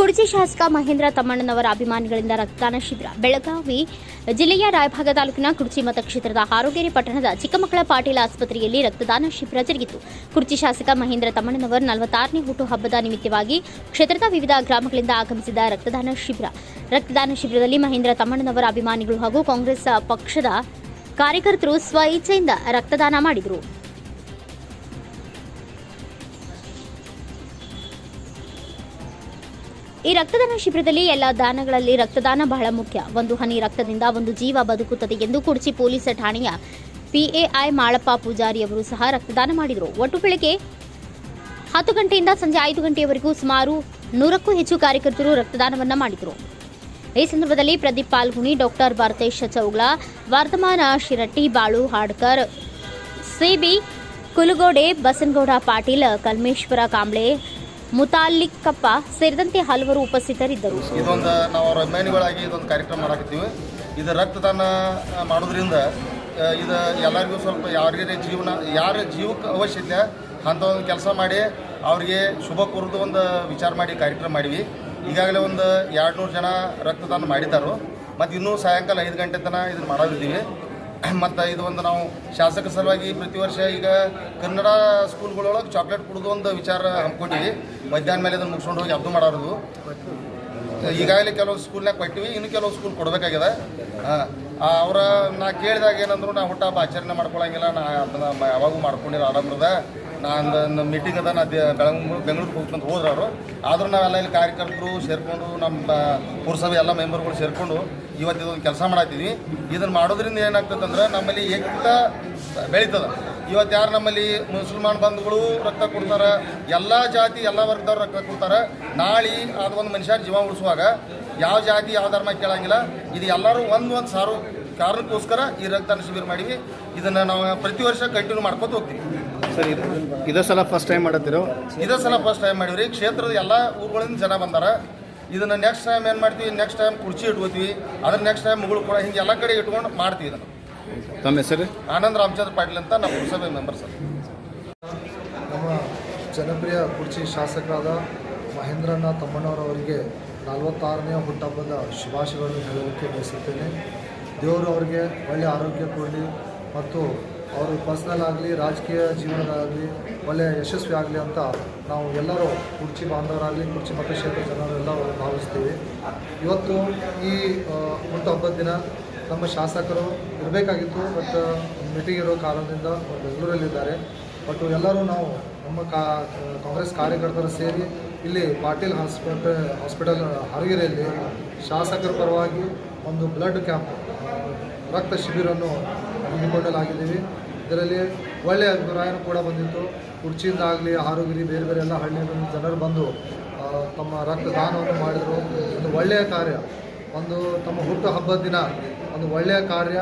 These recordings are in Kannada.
ಕುರ್ಚಿ ಶಾಸಕ ಮಹೇಂದ್ರ ತಮ್ಮಣ್ಣನವರ ಅಭಿಮಾನಿಗಳಿಂದ ರಕ್ತದಾನ ಶಿಬಿರ. ಬೆಳಗಾವಿ ಜಿಲ್ಲೆಯ ರಾಯಭಾಗ ತಾಲೂಕಿನ ಕುರ್ಚಿ ಮತಕ್ಷೇತ್ರದ ಹಾರೋಗೇರಿ ಪಟ್ಟಣದ ಚಿಕ್ಕಮಕ್ಕಳ ಪಾಟೀಲ ಆಸ್ಪತ್ರೆಯಲ್ಲಿ ರಕ್ತದಾನ ಶಿಬಿರ ಜರುಗಿತು. ಕುರ್ಚಿ ಶಾಸಕ ಮಹೇಂದ್ರ ತಮ್ಮಣ್ಣನವರ್ ನಲವತ್ತಾರನೇ ಹುಟ್ಟುಹಬ್ಬದ ನಿಮಿತ್ತವಾಗಿ ಕ್ಷೇತ್ರದ ವಿವಿಧ ಗ್ರಾಮಗಳಿಂದ ಆಗಮಿಸಿದ ರಕ್ತದಾನ ಶಿಬಿರ. ರಕ್ತದಾನ ಶಿಬಿರದಲ್ಲಿ ಮಹೇಂದ್ರ ತಮ್ಮಣ್ಣನವರ ಅಭಿಮಾನಿಗಳು ಹಾಗೂ ಕಾಂಗ್ರೆಸ್ ಪಕ್ಷದ ಕಾರ್ಯಕರ್ತರು ಸ್ವ ಇಚ್ಛೆಯಿಂದ ರಕ್ತದಾನ ಮಾಡಿದರು. ಈ ರಕ್ತದಾನ ಶಿಬಿರದಲ್ಲಿ ಎಲ್ಲ ದಾನಗಳಲ್ಲಿ ರಕ್ತದಾನ ಬಹಳ ಮುಖ್ಯ. ಒಂದು ಹನಿ ರಕ್ತದಿಂದ ಒಂದು ಜೀವ ಬದುಕುತ್ತದೆ ಎಂದು ಕುರ್ಚಿ ಪೊಲೀಸ್ ಠಾಣೆಯ ಪಿಎಐ ಮಾಳಪ್ಪ ಪೂಜಾರಿಯವರು ಸಹ ರಕ್ತದಾನ ಮಾಡಿದರು. ಒಟ್ಟು ಬೆಳಗ್ಗೆ ಹತ್ತು ಗಂಟೆಯಿಂದ ಸಂಜೆ ಐದು ಗಂಟೆಯವರೆಗೂ ಸುಮಾರು ನೂರಕ್ಕೂ ಹೆಚ್ಚು ಕಾರ್ಯಕರ್ತರು ರಕ್ತದಾನವನ್ನು ಮಾಡಿದರು. ಈ ಸಂದರ್ಭದಲ್ಲಿ Pradeep Palguni, doctor Bharatesh Chougla, Vardhamana Shiratti, Balu Hadkar C B Kulagode, Basanagouda Patil, Kalmeshwara Kamble Mutalikappa ಸೇರಿದಂತೆ ಹಲವರು ಉಪಸ್ಥಿತರಿದ್ದರು. ಇದೊಂದು ನಾವು ಅಭಿಮಾನಿಗಳಾಗಿ ಇದೊಂದು ಕಾರ್ಯಕ್ರಮ ಮಾಡಾಕತ್ತೀವಿ. ಇದು ರಕ್ತದಾನ ಮಾಡೋದ್ರಿಂದ ಇದು ಎಲ್ಲರಿಗೂ ಸ್ವಲ್ಪ ಯಾರಿಗೆ ಜೀವನ, ಯಾರ ಜೀವಕ್ಕೆ ಅವಶ್ಯಕತೆ ಅಂತ ಒಂದು ಕೆಲಸ ಮಾಡಿ ಅವ್ರಿಗೆ ಶುಭ ಕೋರೋದು ಒಂದು ವಿಚಾರ ಮಾಡಿ ಕಾರ್ಯಕ್ರಮ ಮಾಡಿವಿ. ಈಗಾಗಲೇ ಒಂದು ಎರಡು ನೂರು ಜನ ರಕ್ತದಾನ ಮಾಡಿದ್ದಾರು ಮತ್ತು ಇನ್ನೂ ಸಾಯಂಕಾಲ ಐದು ಗಂಟೆ ತನಕ ಇದನ್ನು ಮಾಡೋದಿದ್ದೀವಿ ಮತ್ತು ಇದು ಒಂದು ನಾವು ಶಾಸಕ ಸಲುವಾಗಿ ಪ್ರತಿ ವರ್ಷ ಈಗ ಕನ್ನಡ ಸ್ಕೂಲ್ಗಳೊಳಗೆ ಚಾಕ್ಲೇಟ್ ಕುಡಿದು ಒಂದು ವಿಚಾರ ಹಮ್ಮಿಕೊಂಡಿವಿ. ಮಧ್ಯಾಹ್ನ ಮೇಲೆ ಅದನ್ನು ಮುಗಿಸ್ಕೊಂಡು ಹೋಗಿ ಅಬ್ದು ಮಾಡೋದು ಈಗಾಗಲೇ ಕೆಲವು ಸ್ಕೂಲ್ನಾಗ ಕೊಟ್ಟಿವಿ, ಇನ್ನು ಕೆಲವು ಸ್ಕೂಲ್ ಕೊಡಬೇಕಾಗಿದೆ. ಹಾಂ ಅವರ, ನಾ ಕೇಳಿದಾಗ ಏನಂದ್ರು, ನಾ ಹುಟ್ಟ ಆಚರಣೆ ಮಾಡ್ಕೊಳ್ಳಂಗಿಲ್ಲ ನಾ ಅದನ್ನ ಯಾವಾಗೂ ಮಾಡ್ಕೊಂಡಿರೋ ನಾ ನಾನು ಮೀಟಿಂಗ್ ಅದ, ನಾ ಬೆಳಗ್ಗೆ ಬೆಂಗಳೂರಿಗೆ ಹೋಗ್ತಂತ ಹೋದ್ರು ಅವರು. ಆದರೂ ನಾವೆಲ್ಲ ಇಲ್ಲಿ ಕಾರ್ಯಕರ್ತರು ಸೇರಿಕೊಂಡು, ನಮ್ಮ ಪುರಸಭೆ ಎಲ್ಲ ಮೆಂಬರ್ಗಳು ಸೇರಿಕೊಂಡು ಇವತ್ತು ಇದೊಂದು ಕೆಲಸ ಮಾಡತ್ತೀವಿ ಇದನ್ನು ಮಾಡೋದ್ರಿಂದ ಏನಾಗ್ತದಂದ್ರೆ ನಮ್ಮಲ್ಲಿ ಏಕ ಬೆಳೀತದ. ಇವತ್ತು ಯಾರು ನಮ್ಮಲ್ಲಿ ಮುಸಲ್ಮಾನ್ ಬಂಧುಗಳು ರಕ್ತ ಕೊಡ್ತಾರೆ? ಎಲ್ಲ ಜಾತಿ ಎಲ್ಲ ವರ್ಗದವ್ರು ರಕ್ತ ಕೊಡ್ತಾರೆ. ನಾಳೆ ಅದು ಒಂದು ಮನುಷ್ಯ ಜೀವ ಉಳಿಸುವಾಗ ಯಾವ ಜಾತಿ ಯಾವ ಧರ್ಮ ಕೇಳಂಗಿಲ್ಲ. ಇದು ಎಲ್ಲರೂ ಒಂದು ಒಂದು ಸಾರು ಕಾರಣಕ್ಕೋಸ್ಕರ ಈ ರಕ್ತದಾನ ಶಿಬಿರ ಮಾಡಿವಿ. ಇದನ್ನು ನಾವು ಪ್ರತಿ ವರ್ಷ ಕಂಟಿನ್ಯೂ ಮಾಡ್ಕೊತ ಹೋಗ್ತೀವಿ. ಸರಿ ಇದು ಇದೇ ಸಲ ಫಸ್ಟ್ ಟೈಮ್ ಮಾಡುತ್ತೀರೋ? ಇದೇ ಸಲ ಫಸ್ಟ್ ಟೈಮ್ ಮಾಡಿವ್ರಿ. ಕ್ಷೇತ್ರದ ಎಲ್ಲ ಊರುಗಳಿಂದ ಜನ ಬಂದಾರ. ಇದನ್ನು ನೆಕ್ಸ್ಟ್ ಟೈಮ್ ಏನು ಮಾಡ್ತೀವಿ? ನೆಕ್ಸ್ಟ್ ಟೈಮ್ ಕುರ್ಚಿ ಇಟ್ಕೋತೀವಿ. ಅದ್ರ ನೆಕ್ಸ್ಟ್ ಟೈಮ್ ಮುಗಳು ಕೂಡ ಹಿಂಗೆ ಎಲ್ಲ ಕಡೆ ಇಟ್ಕೊಂಡು ಮಾಡ್ತೀವಿ ಇದನ್ನು. ತಮ್ಮ ಹೆಸರು? ಆನಂದ್ ರಾಮಚಂದ್ರ ಪಾಟೀಲ್ ಅಂತ ನಮ್ಮ ಪುರಸಭೆ ಮೆಂಬರ್ ಸರ್. ನಮ್ಮ ಜನಪ್ರಿಯ ಕುರ್ಚಿ ಶಾಸಕರಾದ ಮಹೇಂದ್ರಣ್ಣ ತಮ್ಮಣ್ಣವರವರಿಗೆ ನಲವತ್ತಾರನೇ ಹುಟ್ಟಹಬ್ಬದ ಶುಭಾಶಯಗಳನ್ನು ಹೇಳಲಿಕ್ಕೆ ಬಯಸುತ್ತೇನೆ. ದೇವರು ಅವರಿಗೆ ಒಳ್ಳೆಯ ಆರೋಗ್ಯ ಕೊಡಲಿ ಮತ್ತು ಅವರು ಪರ್ಸ್ನಲ್ ಆಗಲಿ ರಾಜಕೀಯ ಜೀವನದಾಗಲಿ ಒಳ್ಳೆಯ ಯಶಸ್ವಿ ಆಗಲಿ ಅಂತ ನಾವು ಎಲ್ಲರೂ ಕುರ್ಚಿ ಬಾಂಧವರಾಗಲಿ ಕುರ್ಚಿ ಮತಕ್ಷೇತ್ರ ಜನರೆಲ್ಲ ಭಾವಿಸ್ತೀವಿ. ಇವತ್ತು ಈ ಹುಟ್ಟುಹಬ್ಬದ ದಿನ ನಮ್ಮ ಶಾಸಕರು ಇರಬೇಕಾಗಿತ್ತು ಬಟ್ ಮೀಟಿಂಗ್ ಇರೋ ಕಾರಣದಿಂದ ಅವರು ಬೆಂಗಳೂರಲ್ಲಿದ್ದಾರೆ. ಬಟ್ ಎಲ್ಲರೂ ನಾವು ನಮ್ಮ ಕಾಂಗ್ರೆಸ್ ಕಾರ್ಯಕರ್ತರು ಸೇರಿ ಇಲ್ಲಿ ಪಾಟೀಲ್ ಹಾಸ್ಪಿಟಲ್ ಹಾಸ್ಪಿಟಲ್, ಹರಗಿರಿಯಲ್ಲಿ ಶಾಸಕರ ಪರವಾಗಿ ಒಂದು ಬ್ಲಡ್ ಕ್ಯಾಂಪ್ ರಕ್ತ ಶಿಬಿರವನ್ನು ಹಮ್ಮಿಕೊಳ್ಳಲಾಗಿದ್ದೀವಿ. ಇದರಲ್ಲಿ ಒಳ್ಳೆಯ ಅಭಿಪ್ರಾಯನೂ ಕೂಡ ಬಂದಿತ್ತು. ಕುರ್ಚಿಯಿಂದ ಆಗಲಿ ಆರೋಗ್ಯ ಬೇರೆ ಬೇರೆ ಎಲ್ಲ ಹಳ್ಳಿಗಳಿಂದ ಜನರು ಬಂದು ತಮ್ಮ ರಕ್ತದಾನವನ್ನು ಮಾಡಿದರು. ಒಂದು ಒಳ್ಳೆಯ ಕಾರ್ಯ. ಒಂದು ತಮ್ಮ ಹುಟ್ಟು ಹಬ್ಬದ ದಿನ. ಒಂದು ಒಳ್ಳೆಯ ಕಾರ್ಯ,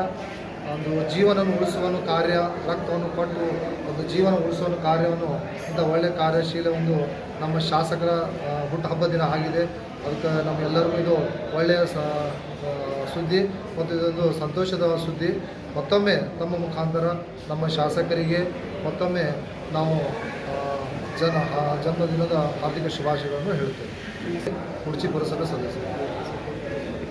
ಒಂದು ಜೀವನವನ್ನು ಉಳಿಸುವ ಕಾರ್ಯ, ರಕ್ತವನ್ನು ಕೊಟ್ಟು ಒಂದು ಜೀವನ ಉಳಿಸುವ ಕಾರ್ಯವನ್ನು ಇಂಥ ಒಳ್ಳೆಯ ಕಾರ್ಯಶೀಲ ಒಂದು ನಮ್ಮ ಶಾಸಕರ ಹುಟ್ಟುಹಬ್ಬ ದಿನ ಆಗಿದೆ. ಅದಕ್ಕೆ ನಮ್ಮೆಲ್ಲರಿಗೂ ಇದು ಒಳ್ಳೆಯ ಸುದ್ದಿ ಮತ್ತು ಇದೊಂದು ಸಂತೋಷದ ಸುದ್ದಿ. ಮತ್ತೊಮ್ಮೆ ತಮ್ಮ ಮುಖಾಂತರ ನಮ್ಮ ಶಾಸಕರಿಗೆ, ಮತ್ತೊಮ್ಮೆ ನಾವು ಜನ ಜನ್ಮದಿನದ ಹಾರ್ದಿಕ ಶುಭಾಶಯಗಳನ್ನು ಹೇಳುತ್ತೇವೆ. ಕುರ್ಚಿ ಪುರಸಭೆ ಸದಸ್ಯರು.